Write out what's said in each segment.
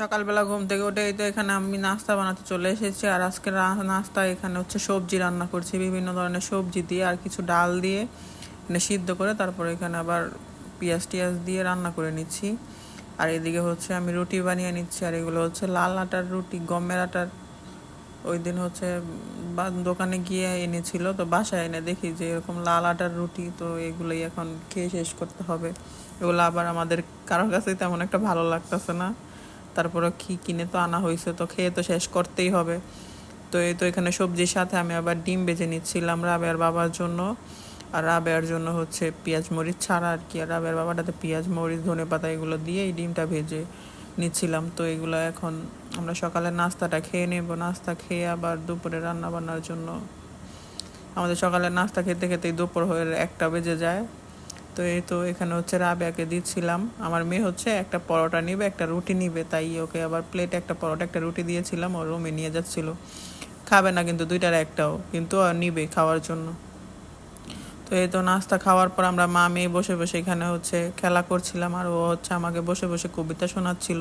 সকালবেলা ঘুম থেকে উঠে এই তো এখানে আমি নাস্তা বানাতে চলে এসেছি। আর আজকে নাস্তা এখানে হচ্ছে সবজি রান্না করছি, বিভিন্ন ধরনের সবজি দিয়ে আর কিছু ডাল দিয়ে এখানে সিদ্ধ করে তারপর এখানে আবার পেঁয়াজ টিয়াজ দিয়ে রান্না করে নিচ্ছি। আর এদিকে হচ্ছে আমি রুটি বানিয়ে নিচ্ছি, আর এগুলো হচ্ছে লাল আটার রুটি, গমের আটার। ওই দিন হচ্ছে দোকানে গিয়ে এনেছিল, তো বাসায় এনে দেখি যে এরকম লাল আটার রুটি, তো এগুলোই এখন খেয়ে শেষ করতে হবে। এগুলো আবার আমাদের কারোর কাছে তেমন একটা ভালো লাগতেছে না। তারপরে কি কিনে তো আনা হয়েছে, তো খেয়ে তো শেষ করতেই হবে। তো এই তো এখানে সবজির সাথে আমি আবার ডিম বেজে নিচ্ছিলাম রাবেয়ার বাবার জন্য। আর রাবেয়ার জন্য হচ্ছে পেঁয়াজ মরিচ ছাড়া আর কি। আর রাবেয়ার বাবাটাতে পেঁয়াজ, মরিচ, ধনে পাতা এগুলো দিয়ে এই ডিমটা ভেজে নিচ্ছিলাম। তো এগুলো এখন আমরা সকালে নাস্তাটা খেয়ে নেব। নাস্তা খেয়ে আবার দুপুরে রান্না বান্নার জন্য। আমাদের সকালে নাস্তা খেতে খেতেই দুপুর হয়ে একটা বেজে যায়। তো এই তো এখানে হচ্ছে রাবেয়াকে দিচ্ছিলাম। আমার মেয়ে হচ্ছে একটা পরোটা নিবে, একটা রুটি নিবে, তাই ওকে আবার প্লেটে একটা পরোটা, একটা রুটি দিয়েছিলাম, ও রুমে নিয়ে যাচ্ছিল। খাবে না কিন্তু দুইটার একটাও, কিন্তু নিবে খাওয়ার জন্য। তো এই তো নাস্তা খাওয়ার পর আমরা মা মেয়ে বসে বসে এখানে হচ্ছে খেলা করছিলাম, আর ও হচ্ছে আমাকে বসে বসে কবিতা শোনাচ্ছিল।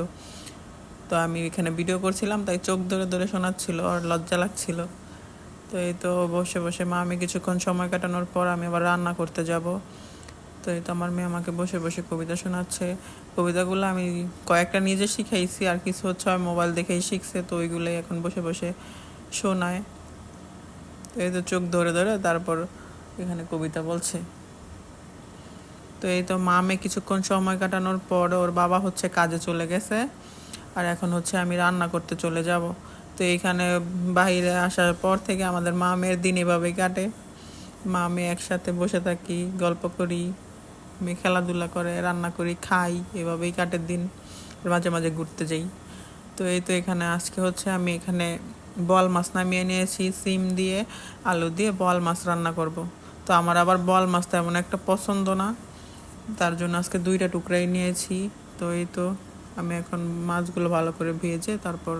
তো আমি এখানে ভিডিও করছিলাম, তাই চোখ ধরে ধরে শোনাচ্ছিল, আর লজ্জা লাগছিল। তো এই তো বসে বসে মা আমি কিছুক্ষণ সময় কাটানোর পর আমি আবার রান্না করতে যাব। তো এই তো আমার মেয়ে আমাকে বসে বসে কবিতা শোনাচ্ছে। কবিতাগুলো আমি কয়েকটা নিজে শিখাইছি, আর কিছু হচ্ছে মোবাইল দেখেই শিখছে, তো ওইগুলোই এখন বসে বসে শোনায়। তো এই তো চোখ ধরে ধরে তারপর এখানে কবিতা বলছে। তো এই তো মামে কিছুক্ষণ সময় কাটানোর পর ওর বাবা হচ্ছে কাজে চলে গেছে, আর এখন হচ্ছে আমি রান্না করতে চলে যাব। তো এইখানে বাইরে আসার পর থেকে আমাদের মামের দিন এভাবেই কাটে। মা মেয়ে একসাথে বসে থাকি, গল্প করি। মেয়ে খেলাধুলা করে, রান্না করি, খাই, এভাবেই কাটে দিন মাঝে মাঝে ঘুরতে যাই। তো এই তো এখানে আজকে হচ্ছে আমি এখানে বল মাছ নামিয়ে নিয়েছি, সিম দিয়ে, আলু দিয়ে বল মাছ রান্না করব। তো আমার আবার বল মাছ তেমন একটা পছন্দ না, তার জন্য আজকে দুইটা টুকরাই নিয়েছি। তো এই তো আমি এখন মাছগুলো ভালো করে ভেজে তারপর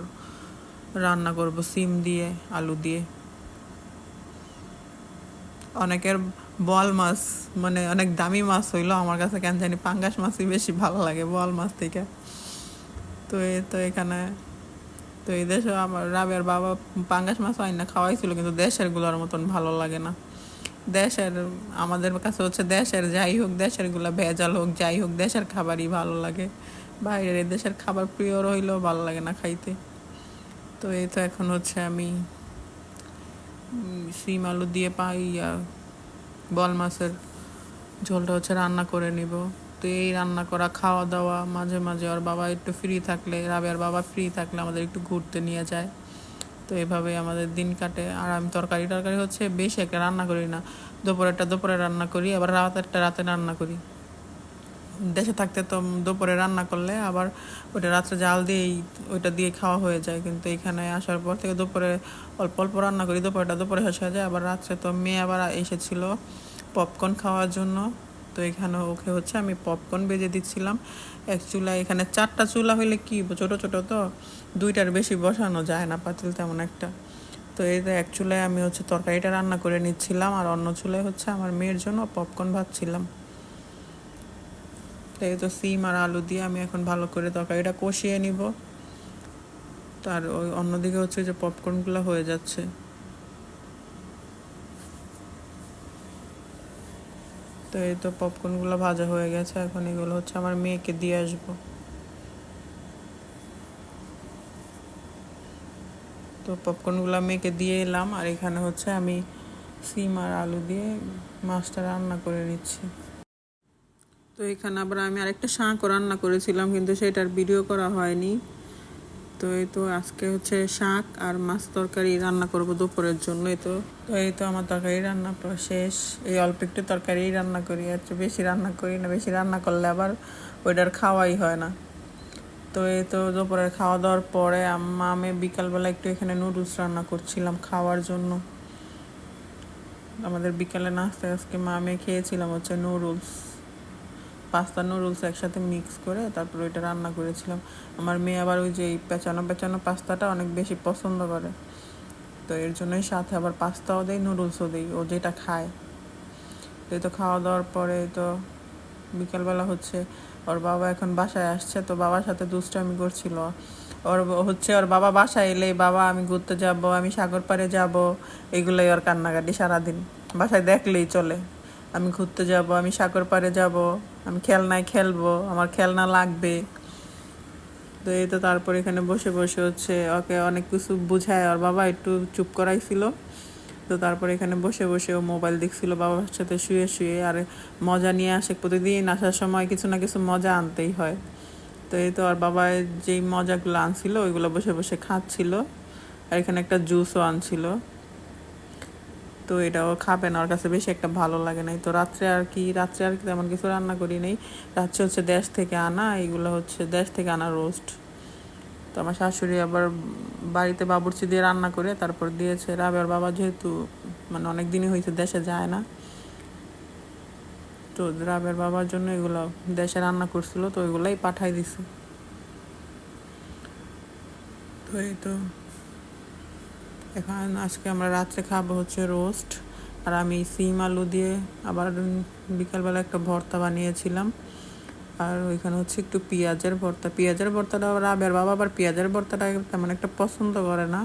রান্না করব সিম দিয়ে, আলু দিয়ে। অনেকের বল মাছ মানে অনেক দামি মাছ হইল আমার কাছে, কেন জানি পাঙ্গাস মাছই বেশি ভালো লাগে বল মাছ থেকে। তো এই তো এখানে, তো এই দেশে আমার রাবের বাবা পাঙ্গাস মাছ হয় না খাওয়াইছিল, কিন্তু দেশেরগুলোর মতন ভালো লাগে না। দেশের, আমাদের কাছে হচ্ছে দেশের যাই হোক, দেশেরগুলা ভেজাল হোক, যাই হোক, দেশের খাবারই ভালো লাগে। বাইরের দেশের খাবার প্রিয় রইলেও ভালো লাগে না খাইতে। তো এই তো এখন হচ্ছে আমি শিম আলু দিয়ে পাই বল মাছের ঝোলটা হচ্ছে রান্না করে নিব। তো এই রান্না করা খাওয়া দাওয়া মাঝে মাঝে ওর বাবা একটু ফ্রি থাকলে রাবের বাবা ফ্রি থাকলে আমাদের একটু ঘুরতে নিয়ে যায়। তো এভাবে আমাদের দিন কাটে। আর আমি তরকারি, টরকারি হচ্ছে বেশি একটা রান্না করি না। দুপুরেরটা দুপুরে রান্না করি, আবার রাত একটা রাতে রান্না করি। দেশে থাকতে তো দুপুরে রান্না করলে আবার ওইটা রাত্রে জাল দিয়েই ওইটা দিয়ে খাওয়া হয়ে যায়। কিন্তু এখানে আসার পর থেকে দুপুরে অল্প অল্প রান্না করি, দুপুরটা দুপুরে শেষ হয়ে যায়। আবার রাত্রে তো মেয়ে আবার এসেছিল পপকর্ন খাওয়ার জন্য। তো এখানে ওকে হচ্ছে আমি পপকর্ন বেজে দিচ্ছিলাম। এক চুলা, এখানে চারটা চুলা হইলে কি ছোট ছোট তো দুইটার বেশি বসানো যায় না পাতিল তেমন একটা। তো এই এক চুলায় আমি হচ্ছে তরকারিটা রান্না করে নিচ্ছিলাম আর অন্য চুলায় হচ্ছে আমার মেয়ের জন্য পপকর্ন ভাজছিলাম। তো এই তো সিম আর আলু দিয়ে আমি এখন ভালো করে তরকারিটা কষিয়ে নিব। তার ওই অন্যদিকে হচ্ছে যে পপকর্নগুলো হয়ে যাচ্ছে। তো এই তো পপকর্নগুলো ভাজা হয়ে গেছে। এখন এগুলো হচ্ছে আমার মেয়েকে দিয়ে আসব। তো পপকর্নগুলো মেয়েকে দিয়ে এলাম আর এখানে হচ্ছে আমি সিম আর আলু দিয়ে মাছটা রান্না করে নিচ্ছি। তো এখানে আবার আমি আরেকটা শাঁকও রান্না করেছিলাম, কিন্তু সেটার ভিডিও করা হয়নি। তো এই তো আজকে হচ্ছে শাক আর মাছ তরকারি রান্না করব দুপুরের জন্য। এই তো তো এই তো আমার তরকারি রান্না শেষ। এই অল্প একটু তরকারি রান্না করি, আর বেশি রান্না করি না। বেশি রান্না করলে আবার ওইটার খাওয়াই হয় না। তো এই তো দুপুরের খাওয়া দাওয়ার পরে আম্মা, আমি বিকালবেলা একটু এখানে নুডলস রান্না করছিলাম খাওয়ার জন্য। আমাদের বিকালে নাস্তায় আজকে মা, আমি খেয়েছিলাম হচ্ছে নুডলস। পাস্তা নুডলস একসাথে মিক্স করে তারপর ওইটা রান্না করেছিলাম। আমার মেয়ে আবার ওই যে পেঁচানো পেঁচানো পাস্তাটা অনেক বেশি পছন্দ করে। তো এর জন্যই সাথে আবার পাস্তাও দেয় নুডলসও দেই, ও যেটা খায়। তো তো খাওয়া দাওয়ার পরে তো বিকালবেলা হচ্ছে, ওর বাবা এখন বাসায় আসছে, তো বাবার সাথে দুষ্টামি করছিল। ওর হচ্ছে ওর বাবা বাসায় এলে বাবা, আমি ঘুরতে যাব, আমি সাগর পাড়ে যাব। এগুলোই ওর কান্নাকাটি সারাদিন। বাসায় দেখলেই চলে। আমি ঘুরতে যাব, আমি সাগর পাড়ে যাব, আমি খেলনায় খেলব, আমার খেলনা লাগবে। তো এই তো তারপর এখানে বসে বসে হচ্ছে ওকে অনেক কিছু বুঝায়, ওর বাবা একটু চুপ করাইছিল। তো তারপর এখানে বসে বসে ও মোবাইল দেখছিল, বাবার সাথে শুয়ে শুয়ে, আর মজা নিয়ে আসে। প্রতিদিন আসার সময় কিছু না কিছু মজা আনতেই হয়। তো এই তো আর বাবা যেই মজাগুলো আনছিল, ওইগুলো বসে বসে খাচ্ছিল। আর এখানে একটা জুসও আনছিল। তো এটাও খাবে না, ওর কাছে বেশি একটা ভালো লাগে নাই। তো রাত্রে আর কি, রাত্রে আর কি তেমন কিছু রান্না করি নাই। রাত্রে হচ্ছে দেশ থেকে আনা এইগুলো হচ্ছে দেশ থেকে আনা রোস্ট তো আমার শাশুড়ি আবার বাড়িতে বাবুর্চি দিয়ে রান্না করে, তারপর দিয়েছে রাবের বাবা যেহেতু মানে অনেক দিনই হয়েছে, দেশে যায় না। তো রাবের বাবার জন্য এগুলো দেশে রান্না করছিল, তো ওইগুলাই পাঠাই দিছে। তো এই তো। এখন আজকে আমরা রাত্রে খাব হচ্ছে রোস্ট। আর আমি সিম আলু দিয়ে আবার বিকালবেলা একটা ভর্তা বানিয়েছিলাম। আর ওইখানে হচ্ছে একটু পেঁয়াজের ভর্তা। পেঁয়াজের ভর্তাটা আবার রাবের বাবা আবার পেঁয়াজের ভর্তাটা তেমন একটা পছন্দ করে না।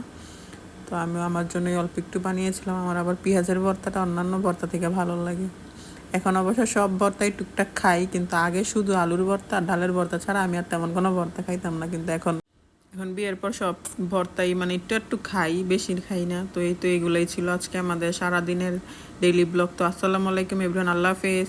তো আমি আমার জন্য অল্প একটু বানিয়েছিলাম। আমার আবার পেঁয়াজের ভর্তাটা অন্যান্য ভর্তা থেকে ভালো লাগে। এখন অবশ্য সব ভর্তাই টুকটাক খাই, কিন্তু আগে শুধু আলুর ভর্তা আর ডালের ভর্তা ছাড়া আমি আর তেমন কোনো ভর্তা খাইতাম না। কিন্তু এখন এখন বিয়ের পর সব ভর্তাই মানে একটু একটু খাই, বেশি খাই না। তো এই তো এগুলোই ছিল আজকে আমাদের সারাদিনের ডেইলি ব্লগ তো আসসালামু আলাইকুম এভরিওয়ান আল্লাহ হাফেজ।